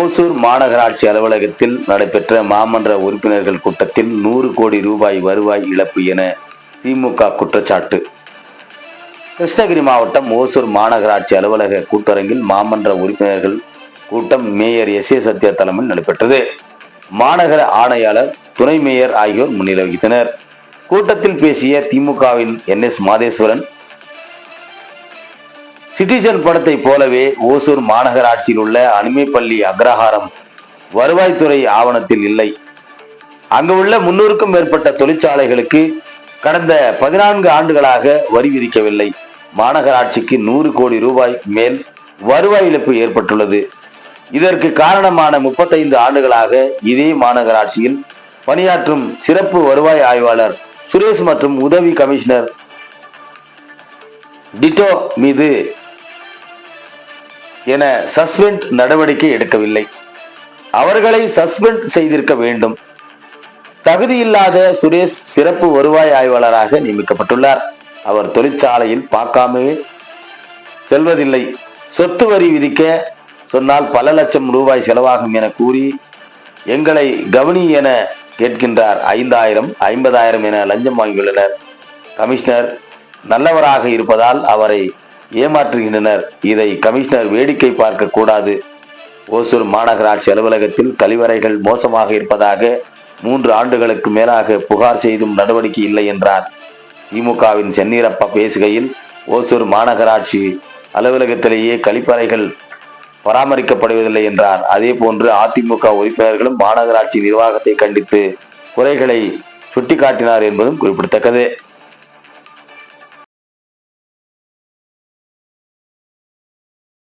ஓசூர் மாநகராட்சி அலுவலகத்தில் நடைபெற்ற மாமன்ற உறுப்பினர்கள் கூட்டத்தில் நூறு கோடி ரூபாய் வருவாய் இழப்பு என திமுக குற்றச்சாட்டு. கிருஷ்ணகிரி மாவட்டம் ஓசூர் மாநகராட்சி அலுவலக கூட்டரங்கில் மாமன்ற உறுப்பினர்கள் கூட்டம் மேயர் எஸ் ஏ சத்யா தலைமையில் நடைபெற்றது. மாநகர ஆணையாளர் துணை மேயர் ஆகியோர் முன்னிலை வகித்தனர். கூட்டத்தில் பேசிய திமுகவின் என் எஸ் மாதேஸ்வரன் சிட்டிசன் படத்தை போலவே ஓசூர் மாநகராட்சியில் உள்ள அனிமைப்பள்ளி அக்ரஹாரம் வருவாய்த்துறை ஆவணத்தில் இல்லை. அங்கு உள்ள முன்னூறுக்கும் மேற்பட்ட தொழிற்சாலைகளுக்கு கடந்த பதினான்கு ஆண்டுகளாக வரி விதிக்கவில்லை. மாநகராட்சிக்கு நூறு கோடி ரூபாய் மேல் வருவாய் இழப்பு ஏற்பட்டுள்ளது. இதற்கு காரணமான முப்பத்தைந்து ஆண்டுகளாக இதே மாநகராட்சியில் பணியாற்றும் சிறப்பு வருவாய் ஆய்வாளர் சுரேஷ் மற்றும் உதவி கமிஷனர் டிட்டோ மீது என சஸ்பெண்ட் நடவடிக்கை எடுக்கவில்லை. அவர்களை சஸ்பெண்ட் செய்திருக்க வேண்டும். தகுதியில்லாத சுரேஷ் சிறப்பு வருவாய் ஆய்வாளராக நியமிக்கப்பட்டுள்ளார். அவர் தொழிற்சாலையில் பார்க்காமே செல்வதில்லை. சொத்து வரி விதிக்க சொன்னால் பல லட்சம் ரூபாய் செலவாகும் என கூறி எங்களை கவனி என கேட்கின்றார். ஐந்தாயிரம் ஐம்பதாயிரம் என லஞ்சம் வாங்கியுள்ளனர். கமிஷனர் நல்லவராக இருப்பதால் அவரை ஏமாற்றுகின்றனர். இதை கமிஷனர் வேடிக்கை பார்க்க கூடாது. ஓசூர் மாநகராட்சி அலுவலகத்தில் கழிவறைகள் மோசமாக இருப்பதாக மூன்று ஆண்டுகளுக்கு மேலாக புகார் செய்தும் நடவடிக்கை இல்லை என்றார். திமுகவின் சென்னீரப்பா பேசுகையில் ஓசூர் மாநகராட்சி அலுவலகத்திலேயே கழிப்பறைகள் பராமரிக்கப்படுவதில்லை என்றார். அதே போன்று அதிமுக உறுப்பினர்களும் மாநகராட்சி நிர்வாகத்தை கண்டித்து குறைகளை சுட்டிக்காட்டினார் என்பதும் குறிப்பிடத்தக்கது.